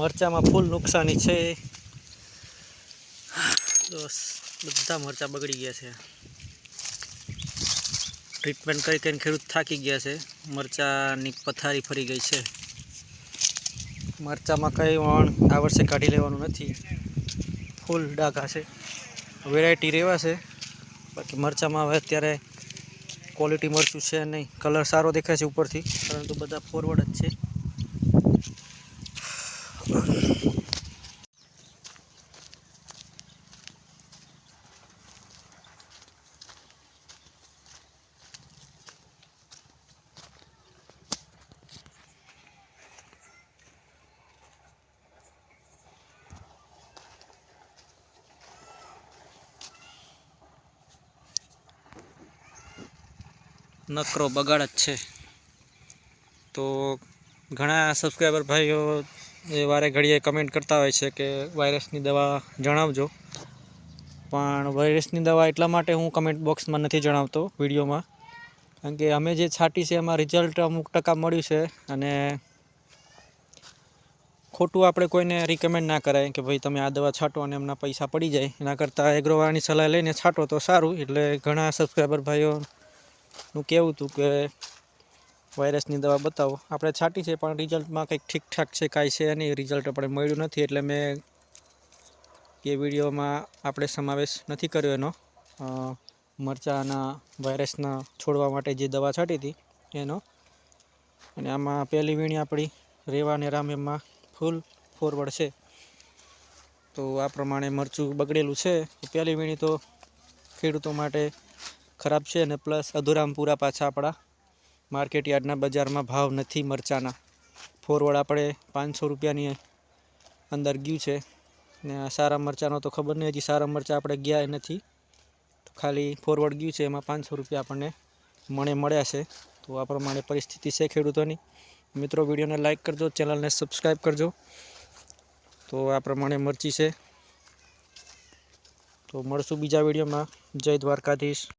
મરચામાં ફૂલ નુકસાની છે. બધા મરચાં બગડી ગયા છે. ટ્રીટમેન્ટ કરી કરીને ખેડૂત થાકી ગયા છે. મરચાંની પથારી ફરી ગઈ છે. મરચાંમાં કંઈ વણ આ વર્ષે કાઢી લેવાનું નથી. ફૂલ ડાઘા છે. વેરાયટી રહેવા છે. બાકી મરચાંમાં હવે અત્યારે ક્વોલિટી મરચું છે નહીં. કલર સારો દેખાય છે ઉપરથી, પરંતુ બધા ફોરવર્ડ જ છે. નકરો બગાડ જ છે. તો ઘણા સબસ્ક્રાઈબર ભાઈઓ એ વારે ઘડીએ કમેન્ટ કરતા હોય છે કે વાયરસની દવા જણાવજો. પણ વાયરસની દવા એટલા માટે હું કમેન્ટ બોક્સમાં નથી જણાવતો વિડીયોમાં. કારણ કે અમે જે છાંટી છે એમાં રિઝલ્ટ અમુક ટકા મળ્યું છે અને ખોટું આપણે કોઈને રિકમેન્ડ ના કરાય કે ભાઈ તમે આ દવા છાંટો અને એમના પૈસા પડી જાય. એના કરતાં એગ્રોવાળાની સલાહ લઈને છાંટો તો સારું. એટલે ઘણા સબસ્ક્રાઈબર ભાઈઓ નું કહેવું હતું કે વાયરસની દવા બતાવો. આપણે છાંટી છે, પણ રિઝલ્ટમાં કંઈક ઠીકઠાક છે, કાંઈ છે નહીં. રિઝલ્ટ આપણે મળ્યું નથી, એટલે મેં એ વિડીયોમાં આપણે સમાવેશ નથી કર્યો એનો. મરચાના વાયરસના છોડવા માટે જે દવા છાંટી હતી, એનો. અને આમાં પહેલી વીણી આપણી રેવા અને રામ એમાં ફૂલ ફોરવર્ડ છે. તો આ પ્રમાણે મરચું બગડેલું છે. પહેલી વીણી તો ખેડૂતો માટે ખરાબ છે અને પ્લસ અધુરામપુરા પાછા આપણા માર્કેટ યાર્ડના બજારમાં ભાવ નથી મરચાંના. ફોરવર્ડ આપણે પાંચસો રૂપિયાની અંદર ગયું છે. ને સારા મરચાંનો તો ખબર નહીં, હજી સારા મરચાં આપણે ગયા નથી. તો ખાલી ફોરવર્ડ ગયું છે, એમાં પાંચસો રૂપિયા આપણને મણે મળ્યા છે. તો આ પ્રમાણે પરિસ્થિતિ છે ખેડૂતોની. મિત્રો, વિડીયોને લાઇક કરજો, ચેનલને સબસ્ક્રાઈબ કરજો. તો આ પ્રમાણે મરચી છે. તો મળશું બીજા વિડીયોમાં. જય દ્વારકાધીશ.